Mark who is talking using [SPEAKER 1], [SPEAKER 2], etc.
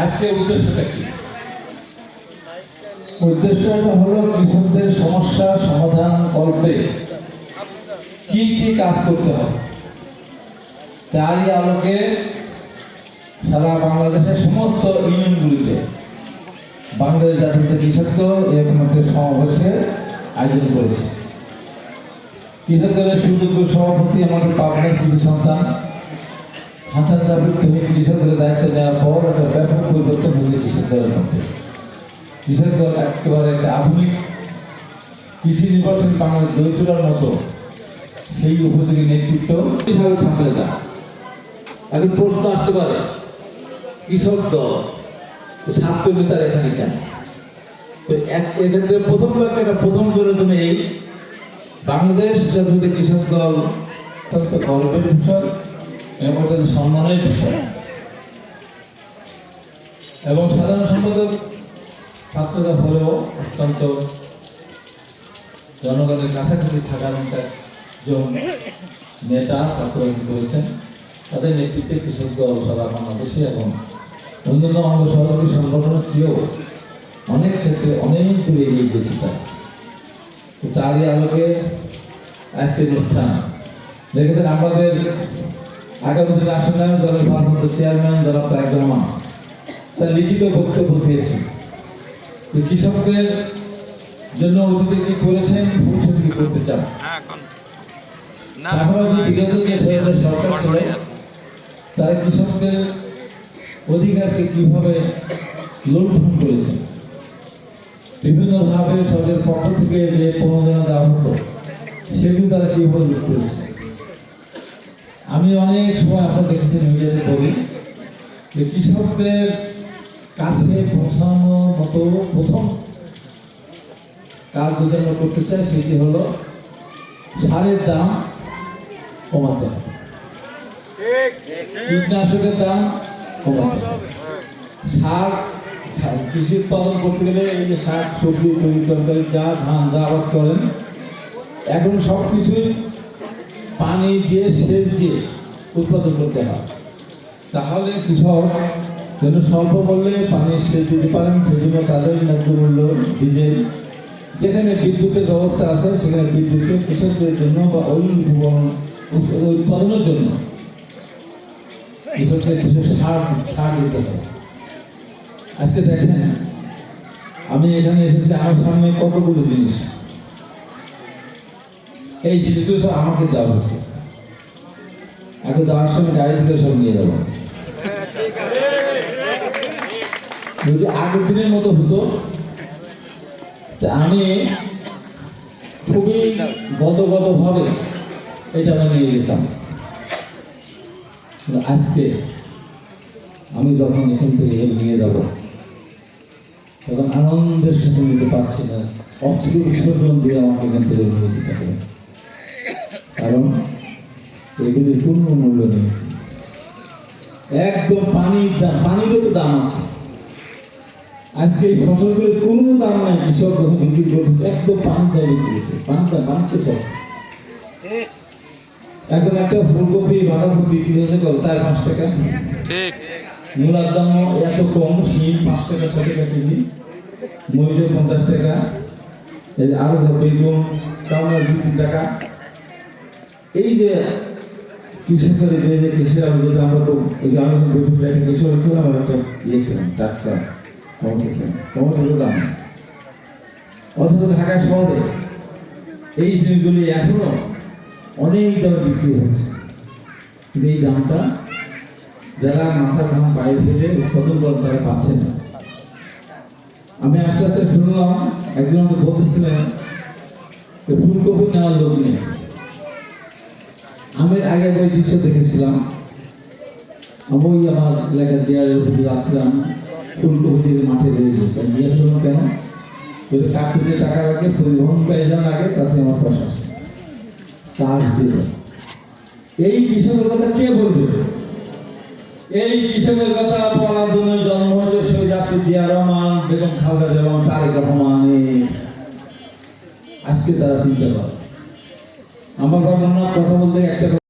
[SPEAKER 1] আজকের উদ্দেশ্যটা কি?
[SPEAKER 2] উদ্দেশ্যটা হলো কৃষকদের সমস্যা সমাধান কল্পে কি কি কাজ করতে হবে। তারই আলোকে সারা বাংলাদেশের সমস্ত ইউনিয়নগুলিতে বাংলাদেশ জাতীয় কৃষক দল একটা সমাবেশের আয়োজন করেছে। কৃষক দলের সুযোগ্য সভাপতি আমাদের পাবনার কৃষি সন্তান হাসান জাবির তহিদ কৃষক দলের দায়িত্ব নেওয়ার পর একটা ব্যাপক পরিবর্তন হয়েছে কৃষক দলের মধ্যে। কৃষক দল একেবারে একটা আধুনিক কৃষি নির্বাচন বাংলাদেশ গড়ে তোলার মতো সেই উপযোগী নেতৃত্ব
[SPEAKER 1] হিসাবে ছাত্র নেতা এখন প্রশ্ন আসতে পারে, কৃষক দল, ছাত্র নেতার এখানে কেন? তো এক্ষেত্রে প্রথম বাক্যটা প্রথম জন্য এই, বাংলাদেশ জাতীয় কৃষক দল
[SPEAKER 2] অত্যন্ত গর্বের বিষয়। এবং অত্যন্ত সম্মানের বিষয় এবং সাধারণ সম্পাদক ছাত্ররা হলেও অত্যন্ত জনগণের কাছাকাছি থাকার মতো একজন নেতা ছাত্ররা করেছেন তাদের নেতৃত্বে কৃষক দল, সারা বাংলাদেশে এবং অন্যান্য অঙ্গ সহযোগী সংগঠনের চেয়েও অনেক ক্ষেত্রে অনেক দূরে এগিয়ে গিয়েছে তারা। তারই আলোকে আজকের অনুষ্ঠান। দেখেছেন আমাদের আগামী দিনে দলের ভারপ্রাপ্ত চেয়ারম্যান জনাব তারেক রহমান। তার লিখিত বক্তব্য দিয়েছেন। যে কৃষকদের জন্য অতীতে কি করেছেন ভবিষ্যতে কি করতে চান? এখনও যে বিগত যে সরকার ছিল তারা কৃষকদের অধিকারকে কীভাবে লুণ্ঠন করেছে? বিভিন্নভাবে সরকারের পক্ষ থেকে যে প্রণোদনা দেওয়া হতো সেগুলো তারা কীভাবে লুট করেছে? আমি অনেক সময় আপনারা দেখেছি মিডিয়াতে বলি যে কৃষকদের কাছে পৌঁছানোর মতো প্রথম কাজ যদি আমরা করতে চাই, সেটি হলো সারের দাম কমাতে হবে। কীটনাশকের দাম কমাতে হবে। সার কৃষি উৎপাদন করতে গেলে এই যে শাক সবজি, তৈরি তরকারি, যা ধান, যা আবাদ করেন, এখন সব কিছুই পানি দিয়ে, সেচ দিয়ে উৎপাদন করতে হয়। তাহলে কৃষক যেন স্বল্প মূল্যে পানি সেচ দিতে পারেন, সেজন্য তাদের ন্যায্য মূল্য ডিজেল। যেখানে বিদ্যুতের ব্যবস্থা আছে, সেখানে বিদ্যুতের কৃষকদের জন্য বা ওই উৎপাদনের জন্য কৃষকদের কিছু সার সার দিতে হবে। আজকে দেখেন, আমি এখানে এসেছি, আমার সামনে কতগুলো জিনিস। এই জিনিসগুলো আমাকে দেওয়া হয়েছে। এখন যাওয়ার সময় গাড়ি থেকে সব নিয়ে যাব। যদি আগের দিনের মতো হতো আমি খুবই গদগদ ভাবে এটা আমি নিয়ে যেতাম। আজকে আমি যখন এখান থেকে নিয়ে যাব, তখন আনন্দের সাথে নিতে পারছি না। অস্ত্র বিসর্জন দিয়ে আমাকে এখান থেকে নিয়ে যেতে হবে। কারণ এগুলির পূর্ণ মূল্য নেই। একদম পানির দাম পানিরও তো দাম আছে। আজকে এই ফসলগুলোর কোনো দাম নাই কৃষক যখন বিক্রি করতেছে একদম পানির দাম বিক্রি করছে। পানির দাম বাড়ছে সব। এখন একটা ফুলকপি বাঁধাকপি বিক্রি হয়েছে কত? চার পাঁচ টাকা।
[SPEAKER 3] ঠিক।
[SPEAKER 2] মূলার দামও এত কম শিম পাঁচ টাকা ছ টাকা কেজি। মরিচের পঞ্চাশ টাকা। এই যে আরও ধর বেগুন না দু তিন টাকা। এই যে কৃষকের যে যে কৃষিরা যেটা আমরা যে আমি বসে একটা কৃষক খেলাম আর একটা ইয়ে খেলাম টাটকা টমেটো খেলাম টমেটোর দাম। অথচ ঢাকা শহরে এই জিনিসগুলি এখনও অনেক দামে বিক্রি হচ্ছে কিন্তু এই দামটা যারা মাথার ঘাম পায়ে ফেলে উৎপাদন করেন তারা পাচ্ছেন না। আমি আস্তে আস্তে শুনলাম, একজন আমাকে বলতেছিলেন ফুলকপি নেওয়ার লোক নেই। আমি আগে ওই দৃশ্য দেখেছিলাম। আমি আমার এলাকার দেয়ালের উপর যাচ্ছিলাম। ফুলকপি থেকে মাঠে গেছে। আমি জিজ্ঞাসা করলাম, কেন? যদি কাটতে টাকা লাগে? পরিবহন পয়সা লাগে তাতে আমার প্রশাসন চার্জ দিল এই কৃষকের কথা কে বলবে? এই কৃষকের কথা বলার জন্য জন্ম হয়েছে শহীদ আফ্রিদ জিয়া রহমান, বেগম খালদা রহমান তারেক রহমানের। আজকে তারা চিন্তা করে আমার বাবা কথা বলতে একটা